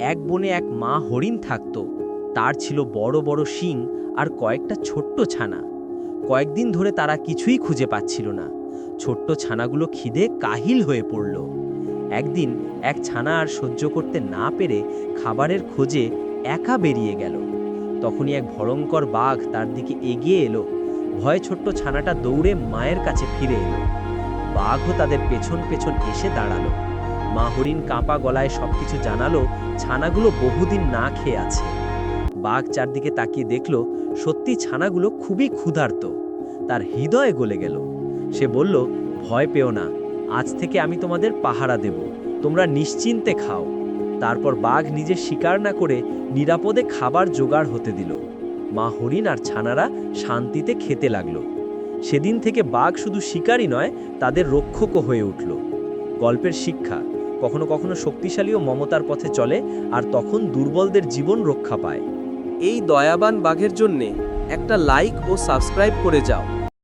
এক বনে এক মা হরিণ থাকত। তার ছিল বড় বড় শিং আর কয়েকটা ছোট্ট ছানা। কয়েকদিন ধরে তারা কিছুই খুঁজে পাচ্ছিল না। ছোট্ট ছানাগুলো খিদে কাহিল হয়ে পড়ল। একদিন এক ছানা আর সহ্য করতে না পেরে খাবারের খোঁজে একা বেরিয়ে গেল। তখনই এক ভয়ঙ্কর বাঘ তার দিকে এগিয়ে এলো। ভয়ে ছোট্ট ছানাটা দৌড়ে মায়ের কাছে ফিরে এলো। বাঘও তাদের পেছন পেছন এসে দাঁড়াল। হরিণ কাঁপা গলায় সবকিছু জানালো, ছানাগুলো বহুদিন না খেয়ে আছে। বাঘ চারদিকে তাকিয়ে দেখল, সত্যি ছানাগুলো খুবই ক্ষুধার্ত। তার হৃদয়ে গলে গেল। সে বলল, ভয় পেও না, আজ থেকে আমি তোমাদের পাহারা দেব, তোমরা নিশ্চিন্তে খাও। তারপর বাঘ নিজে শিকার না করে নিরাপদে খাবার জোগাড় হতে দিল। মা হরিণ আর ছানারা শান্তিতে খেতে লাগল। সেদিন থেকে বাঘ শুধু শিকারই নয়, তাদের রক্ষকও হয়ে উঠল। গল্পের শিক্ষা। কখনো কখনো শক্তিশালী ও মমতার পথে চলে আর তখন দুর্বলদের জীবন রক্ষা পায়। এই দয়াবান বাঘের জন্যে একটা লাইক ও সাবস্ক্রাইব করে যাও।